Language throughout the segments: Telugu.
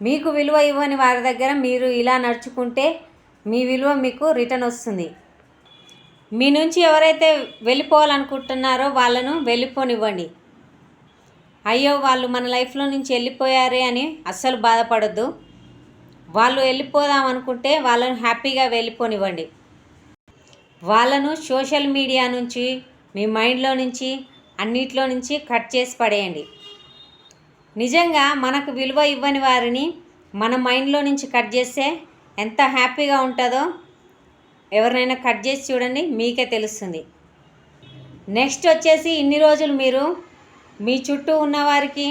మీకు విలువ ఇవ్వని వారి దగ్గర మీరు ఇలా నడుచుకుంటే మీ విలువ మీకు రిటర్న్ వస్తుంది. మీ నుంచి ఎవరైతే వెళ్ళిపోవాలనుకుంటున్నారో వాళ్ళను వెళ్ళిపోనివ్వండి. అయ్యో వాళ్ళు మన లైఫ్లో నుంచి వెళ్ళిపోయారే అని అస్సలు బాధపడద్దు. వాళ్ళు వెళ్ళిపోదాం అనుకుంటే వాళ్ళను హ్యాపీగా వెళ్ళిపోనివ్వండి. వాళ్ళను సోషల్ మీడియా నుంచి మీ మైండ్లో నుంచి అన్నిట్లో నుంచి కట్ చేసి పడేయండి. నిజంగా మనకు విలువ ఇవ్వని వారిని మన మైండ్లో నుంచి కట్ చేస్తే ఎంత హ్యాపీగా ఉంటుందో ఎవరినైనా కట్ చేసి చూడండి మీకే తెలుస్తుంది. నెక్స్ట్ వచ్చేసి ఇన్ని రోజులు మీరు మీ చుట్టూ ఉన్నవారికి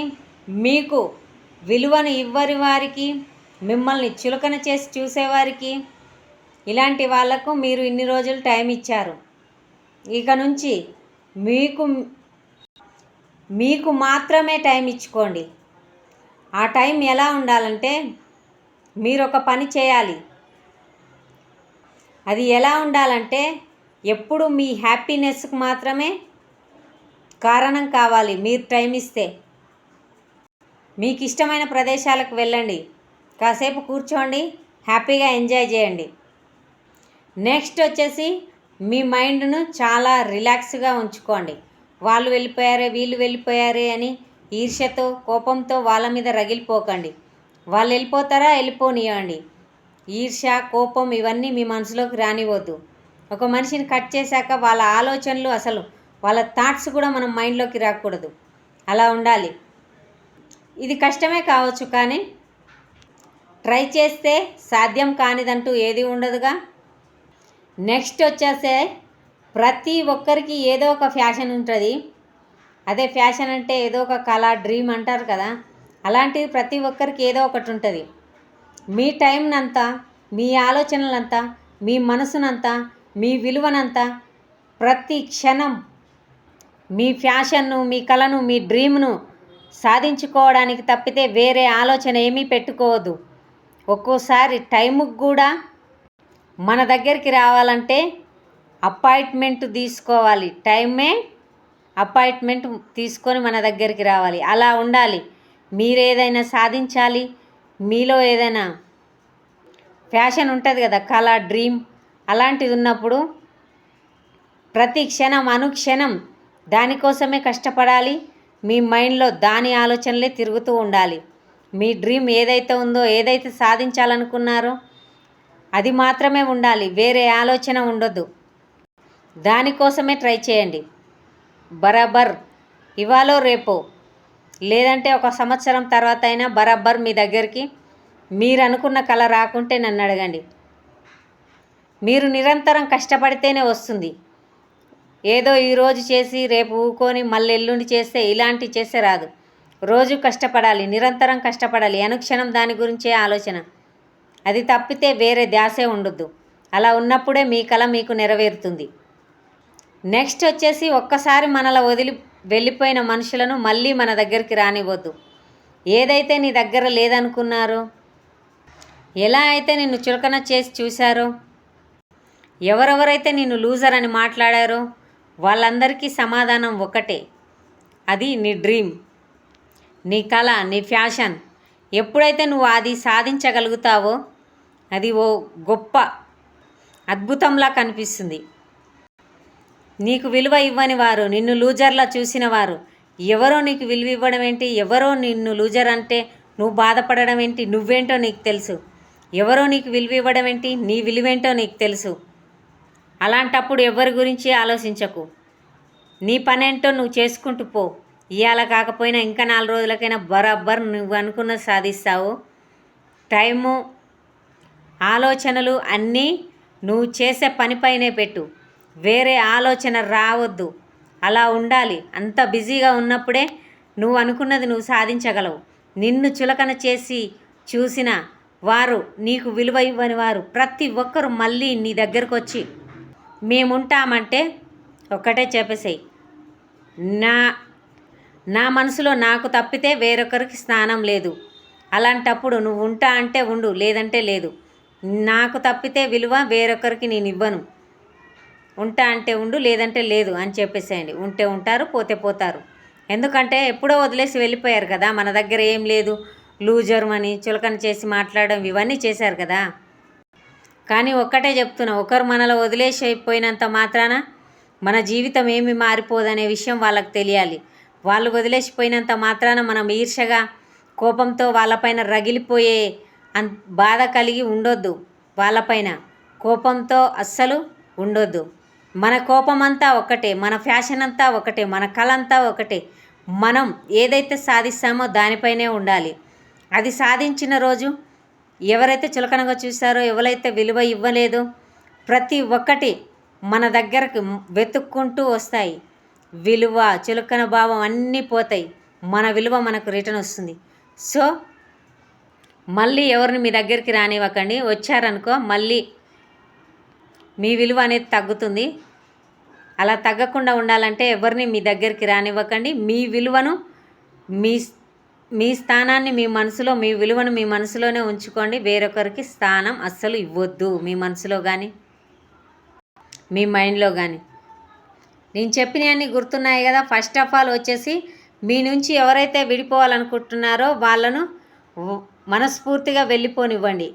మీకు విలువను ఇవ్వని వారికి మిమ్మల్ని చులకన చేసి చూసేవారికి ఇలాంటి వాళ్ళకు మీరు ఇన్ని రోజులు టైం ఇచ్చారు. ఇక నుంచి మీకు మీకు మాత్రమే టైం ఇచ్చుకోండి. ఆ టైం ఎలా ఉండాలంటే మీరు ఒక పని చేయాలి. అది ఎలా ఉండాలంటే ఎప్పుడు మీ హ్యాపీనెస్కి మాత్రమే కారణం కావాలి మీరు టైం ఇస్తే. మీకు ఇష్టమైన ప్రదేశాలకు వెళ్ళండి. కాసేపు కూర్చోండి హ్యాపీగా ఎంజాయ్ చేయండి. నెక్స్ట్ వచ్చేసి మీ మైండ్ను చాలా రిలాక్స్గా ఉంచుకోండి. వాళ్ళు వెళ్ళిపోయారే వీళ్ళు వెళ్ళిపోయారే అని ఈర్ష్యతో కోపంతో వాళ్ళ మీద రగిలిపోకండి. వాళ్ళు వెళ్ళిపోతారా? వెళ్ళిపోనియండి. ఈర్ష్య కోపం ఇవన్నీ మీ మనసులోకి రానివ్వద్దు. ఒక మనిషిని కట్ చేశాక వాళ్ళ ఆలోచనలు అసలు వాళ్ళ థాట్స్ కూడా మనం మైండ్లోకి రాకూడదు. అలా ఉండాలి. ఇది కష్టమే కావచ్చు కానీ ట్రై చేస్తే సాధ్యం కానిదంటూ ఏది ఉండదుగా? నెక్స్ట్ వచ్చేసే ప్రతి ఒక్కరికి ఏదో ఒక ఫ్యాషన్ ఉంటుంది. అదే ఫ్యాషన్ అంటే ఏదో ఒక కళ డ్రీమ్ అంటారు కదా. అలాంటిది ప్రతి ఒక్కరికి ఏదో ఒకటి ఉంటుంది. మీ టైంనంతా మీ ఆలోచనలంతా మీ మనసునంతా మీ విలువనంతా ప్రతి క్షణం మీ ఫ్యాషన్ను మీ కళను మీ డ్రీమ్ను సాధించుకోవడానికి తప్పితే వేరే ఆలోచన ఏమీ పెట్టుకోవద్దు. ఒక్కోసారి టైంకి కూడా మన దగ్గరికి రావాలంటే అపాయింట్మెంట్ తీసుకోవాలి. టైమే అపాయింట్మెంట్ తీసుకొని మన దగ్గరికి రావాలి. అలా ఉండాలి. మీరు ఏదైనా సాధించాలి. మీలో ఏదైనా ఫ్యాషన్ ఉంటుంది కదా కళ డ్రీమ్ అలాంటిది ఉన్నప్పుడు ప్రతి క్షణం అనుక్షణం దానికోసమే కష్టపడాలి. మీ మైండ్లో దాని ఆలోచనలే తిరుగుతూ ఉండాలి. మీ డ్రీమ్ ఏదైతే ఉందో ఏదైతే సాధించాలనుకున్నారో అది మాత్రమే ఉండాలి. వేరే ఆలోచన ఉండొద్దు. దానికోసమే ట్రై చేయండి. బరాబర్. ఇవాళ రేపో. లేదంటే ఒక సంవత్సరం తర్వాత అయినా బరాబర్ మీ దగ్గరికి మీరు అనుకున్న కళ రాకుంటే నన్ను అడగండి. మీరు నిరంతరం కష్టపడితేనే వస్తుంది. ఏదో ఈరోజు చేసి రేపు ఊకొని మళ్ళీ ఎల్లుండి చేస్తే ఇలాంటి చేస్తే రాదు. రోజు కష్టపడాలి నిరంతరం కష్టపడాలి. అనుక్షణం దాని గురించే ఆలోచన. అది తప్పితే వేరే ధ్యాసే ఉండొద్దు. అలా ఉన్నప్పుడే మీ కళ మీకు నెరవేరుతుంది. నెక్స్ట్ వచ్చేసి ఒక్కసారి మనల వదిలి వెళ్ళిపోయిన మనుషులను మళ్ళీ మన దగ్గరికి రానివ్వద్దు. ఏదైతే నీ దగ్గర లేదనుకున్నారో ఎలా అయితే నిన్ను చులకన చేసి చూశారో ఎవరెవరైతే నిన్ను లూజర్ అని మాట్లాడారో వాళ్ళందరికీ సమాధానం ఒకటే. అది నీ డ్రీమ్ నీ కళ నీ ఫ్యాషన్ ఎప్పుడైతే నువ్వు అది సాధించగలుగుతావో అది ఓ గొప్ప అద్భుతంలా కనిపిస్తుంది. నీకు విలువ ఇవ్వని వారు నిన్ను లూజర్లా చూసిన వారు. ఎవరో నీకు విలువ ఇవ్వడం ఏంటి? ఎవరో నిన్ను లూజర్ అంటే నువ్వు బాధపడడం ఏంటి? నువ్వేంటో నీకు తెలుసు. ఎవరో నీకు విలువ ఇవ్వడం ఏంటి? నీ విలువేంటో నీకు తెలుసు. అలాంటప్పుడు ఎవరి గురించి ఆలోచించకు. నీ పనేంటో నువ్వు చేసుకుంటూ పో. ఇవాళ కాకపోయినా ఇంకా నాలుగు రోజులకైనా బరాబర్ నువ్వు అనుకున్నది సాధిస్తావు. టైము ఆలోచనలు అన్నీ నువ్వు చేసే పనిపైనే పెట్టు. వేరే ఆలోచన రావద్దు. అలా ఉండాలి. అంత బిజీగా ఉన్నప్పుడే నువ్వు అనుకున్నది నువ్వు సాధించగలవు. నిన్ను చులకన చేసి చూసిన వారు నీకు విలువ ఇవ్వని వారు ప్రతి ఒక్కరు మళ్ళీ నీ దగ్గరకు వచ్చి మేముంటామంటే ఒక్కటే చెప్పేసేయి. నా నా మనసులో నాకు తప్పితే వేరొకరికి స్నానం లేదు. అలాంటప్పుడు నువ్వు ఉంటా అంటే ఉండు లేదంటే లేదు. నాకు తప్పితే విలువ వేరొకరికి నేను ఇవ్వను. ఉంటా అంటే ఉండు లేదంటే లేదు అని చెప్పేసేయండి. ఉంటే ఉంటారు పోతే పోతారు. ఎందుకంటే ఎప్పుడో వదిలేసి వెళ్ళిపోయారు కదా మన దగ్గర ఏం లేదు. లూజర్మని చులకన చేసి మాట్లాడడం ఇవన్నీ చేశారు కదా. కానీ ఒక్కటే చెప్తున్నా ఒకరు మనలో వదిలేసి అయిపోయినంత మాత్రాన మన జీవితం ఏమి మారిపోదనే విషయం వాళ్ళకి తెలియాలి. వాళ్ళు వదిలేసిపోయినంత మాత్రాన మనం ఈర్షగా కోపంతో వాళ్ళపైన రగిలిపోయే అన్ బాధ కలిగి ఉండొద్దు. వాళ్ళపైన కోపంతో అస్సలు ఉండొద్దు. మన కోపం అంతా ఒకటే మన ఫ్యాషన్ అంతా ఒకటే మన కళ అంతా ఒకటే. మనం ఏదైతే సాధిస్తామో దానిపైనే ఉండాలి. అది సాధించిన రోజు ఎవరైతే చులకనగా చూశారో ఎవరైతే విలువ ఇవ్వలేదో ప్రతి ఒక్కటి మన దగ్గరకు వెతుక్కుంటూ వస్తాయి. విలువ చులకన భావం అన్నీ పోతాయి. మన విలువ మనకు రిటర్న్ వస్తుంది. సో మళ్ళీ ఎవరిని మీ దగ్గరికి రానివ్వకండి. వచ్చారనుకో మళ్ళీ మీ విలువ అనేది తగ్గుతుంది. అలా తగ్గకుండా ఉండాలంటే ఎవరిని మీ దగ్గరికి రానివ్వకండి. మీ విలువను మీ మీ స్థానాన్ని మీ మనసులో మీ విలువను మీ మనసులోనే ఉంచుకోండి. వేరొకరికి స్థానం అస్సలు ఇవ్వద్దు. మీ మనసులో కానీ మీ మైండ్లో కానీ నేను చెప్పినవన్నీ గుర్తున్నాయి కదా. ఫస్ట్ ఆఫ్ ఆల్ వచ్చేసి మీ నుంచి ఎవరైతే విడిపోవాలనుకుంటున్నారో వాళ్ళను మనస్ఫూర్తిగా వెళ్ళిపోనివ్వండి.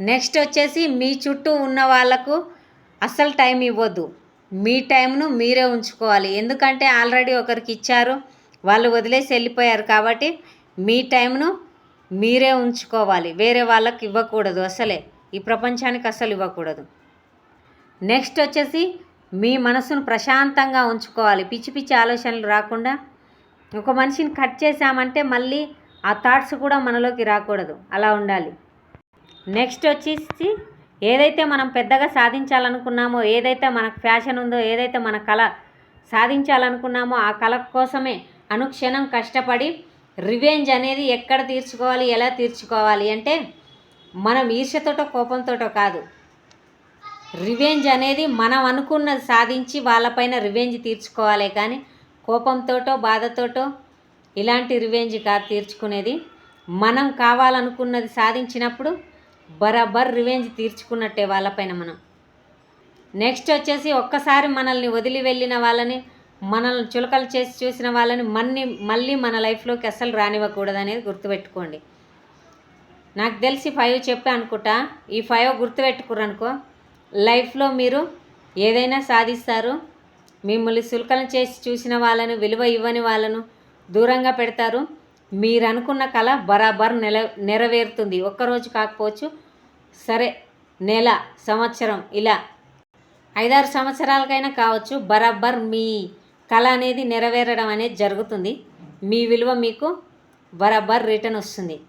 నెక్స్ట్ వచ్చేసి మీ చుట్టూ ఉన్న వాళ్ళకు అస్సలు టైం ఇవ్వద్దు. మీ టైంను మీరే ఉంచుకోవాలి. ఎందుకంటే ఆల్రెడీ ఒకరికి ఇచ్చారు వాళ్ళు వదిలేసి వెళ్ళిపోయారు కాబట్టి మీ టైంను మీరే ఉంచుకోవాలి. వేరే వాళ్ళకి ఇవ్వకూడదు అసలే. ఈ ప్రపంచానికి అసలు ఇవ్వకూడదు. నెక్స్ట్ వచ్చేసి మీ మనసును ప్రశాంతంగా ఉంచుకోవాలి. పిచ్చి పిచ్చి ఆలోచనలు రాకుండా ఒక మనిషిని కట్ చేసామంటే మళ్ళీ ఆ థాట్స్ కూడా మనలోకి రాకూడదు. అలా ఉండాలి. నెక్స్ట్ వచ్చేసి ఏదైతే మనం పెద్దగా సాధించాలనుకున్నామో ఏదైతే మనకు ఫ్యాషన్ ఉందో ఏదైతే మన కళ సాధించాలనుకున్నామో ఆ కళ కోసమే అనుక్షణం కష్టపడి రివెంజ్ అనేది ఎక్కడ తీర్చుకోవాలి ఎలా తీర్చుకోవాలి అంటే మనం ఈర్ష్యతోటో కోపంతోటో కాదు. రివెంజ్ అనేది మనం అనుకున్నది సాధించి వాళ్ళపైన రివెంజ్ తీర్చుకోవాలి కానీ కోపంతోటో బాధతోటో ఇలాంటి రివెంజ్ కాదు తీర్చుకునేది మనం కావాలనుకున్నది సాధించినప్పుడు బరాబర్ రివెంజ్ తీర్చుకున్నట్టే వాళ్ళపైన మనం. నెక్స్ట్ వచ్చేసి ఒక్కసారి మనల్ని వదిలి వెళ్ళిన వాళ్ళని మనల్ని చులకలు చేసి చూసిన వాళ్ళని మన్ని మళ్ళీ మన లైఫ్లోకి అస్సలు రానివ్వకూడదు అనేది గుర్తుపెట్టుకోండి. నాకు తెలిసి ఫైవ్ చెప్పా అనుకుంటా ఈ ఫైవ్ గుర్తుపెట్టుకుర్రనుకో లైఫ్లో మీరు ఏదైనా సాధిస్తారు మిమ్మల్ని సులకన చేసి చూసిన వాళ్ళను విలువ ఇవ్వని వాళ్ళను దూరంగా పెడతారు. మీరు అనుకున్న కళ బరాబర్ నెల నెరవేరుతుంది. ఒక్కరోజు కాకపోవచ్చు. సరే నెల సంవత్సరం ఇలా. ఐదారు సంవత్సరాలకైనా కావచ్చు. బరాబర్ మీ కళ అనేది నెరవేరడం అనేది జరుగుతుంది. మీ విలువ మీకు బరాబర్ రిటర్న్ వస్తుంది.